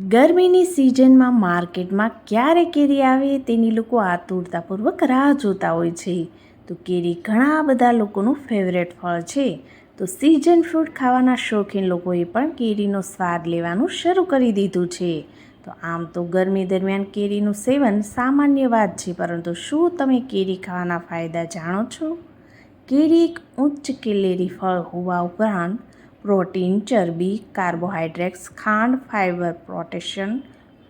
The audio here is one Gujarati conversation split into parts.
ગરમીની સિઝનમાં માર્કેટમાં ક્યારે કેરી આવે તેની લોકો આતુરતાપૂર્વક રાહ જોતા હોય છે. તો કેરી ઘણા બધા લોકોનું ફેવરેટ ફળ છે. તો સિઝન ફ્રૂટ ખાવાના શોખીન લોકોએ પણ કેરીનો સ્વાદ લેવાનું શરૂ કરી દીધું છે. તો આમ તો ગરમી દરમિયાન કેરીનું સેવન સામાન્ય વાત છે, પરંતુ શું તમે કેરી ખાવાના ફાયદા જાણો છો? કેરી એક ઉચ્ચ કેલેરી ફળ હોવા ઉપરાંત પ્રોટીન, ચરબી કાર્બોહાઈડ્રેટ્સ ખાંડ, fibre protection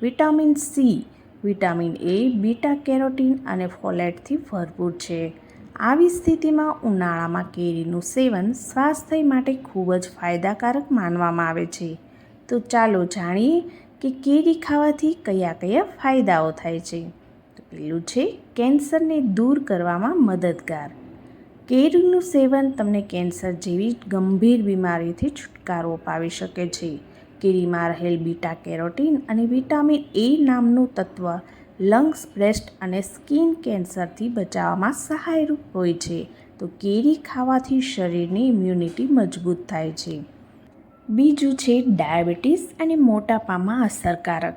vitamin C, vitamin A, beta carotene અને ફોલેટથી ભરપૂર છે. આવી સ્થિતિમાં ઉનાળામાં કેરીનું સેવન સ્વાસ્થ્ય માટે ખૂબ જ ફાયદાકારક માનવામાં આવે છે. તો ચાલો જાણીએ કે કેરી ખાવાથી કયા કયા ફાયદાઓ થાય છે. તો પેલું છે, કેન્સરને દૂર કરવામાં મદદગાર. કેરીનું સેવન તમને કેન્સર જેવી ગંભીર બીમારીથી છુટકારો અપાવી શકે છે. કેરીમાં રહેલ બીટા કેરોટીન અને વિટામિન એ નામનું તત્વ લંગ્સ, બ્રેસ્ટ અને સ્કિન કેન્સરથી બચાવવામાં સહાયરૂપ હોય છે. તો કેરી ખાવાથી શરીરની ઇમ્યુનિટી મજબૂત થાય છે. બીજું છે ડાયાબિટીસ અને મોટાપામાં અસરકારક.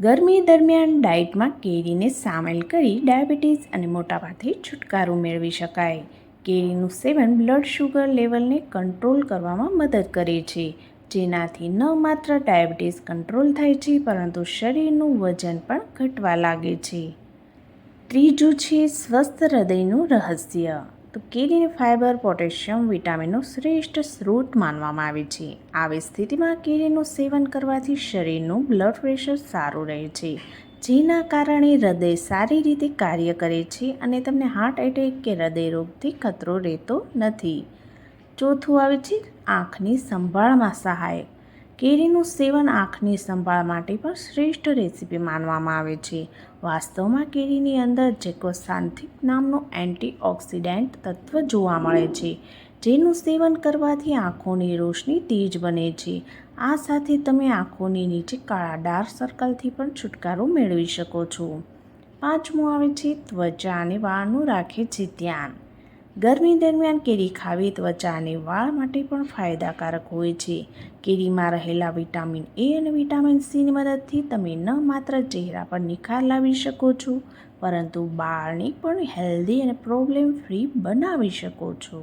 ગરમી દરમિયાન ડાયટમાં કેરીને સામેલ કરી ડાયાબિટીસ અને મોટાપાથી છુટકારો મેળવી શકાય. કેરીનું સેવન બ્લડ શુગર લેવલને કંટ્રોલ કરવામાં મદદ કરે છે, જેનાથી ન માત્ર ડાયાબિટીસ કંટ્રોલ થાય છે, પરંતુ શરીરનું વજન પણ ઘટવા લાગે છે. ત્રીજું છે સ્વસ્થ હૃદયનું રહસ્ય. તો કેરીને ફાઇબર પોટેશિયમ વિટામિનનો શ્રેષ્ઠ સ્ત્રોત માનવામાં આવે છે. આવી સ્થિતિમાં કેરીનું સેવન કરવાથી શરીરનું બ્લડ પ્રેશર સારું રહે છે. જેના કારણે હૃદય સારી રીતે કાર્ય કરે છે અને તમને હાર્ટ એટેક કે હૃદયરોગથી ખતરો રહેતો નથી. ચોથું આવે છે આંખની સંભાળમાં સહાય. કેરીનું સેવન આંખની સંભાળ માટે પણ શ્રેષ્ઠ રેસીપી માનવામાં આવે છે. વાસ્તવમાં કેરીની અંદર જેકોસાન્થિક નામનું એન્ટીઓક્સિડન્ટ તત્વ જોવા મળે છે. જેનું સેવન કરવાથી આંખોની રોશની તેજ બને છે. આ સાથે તમે આંખોની નીચે કાળા ડાર્ક સર્કલથી પણ છુટકારો મેળવી શકો છો. પાંચમું આવે છે ત્વચા અને વાળનું રાખે છે ધ્યાન. ગરમી દરમિયાન કેરી ખાવી ત્વચા અને વાળ માટે પણ ફાયદાકારક હોય છે. કેરીમાં રહેલા વિટામિન એ અને વિટામિન સીની મદદથી તમે ન માત્ર ચહેરા પર નિખાર લાવી શકો છો, પરંતુ બાળને પણ હેલ્ધી અને પ્રોબ્લેમ ફ્રી બનાવી શકો છો.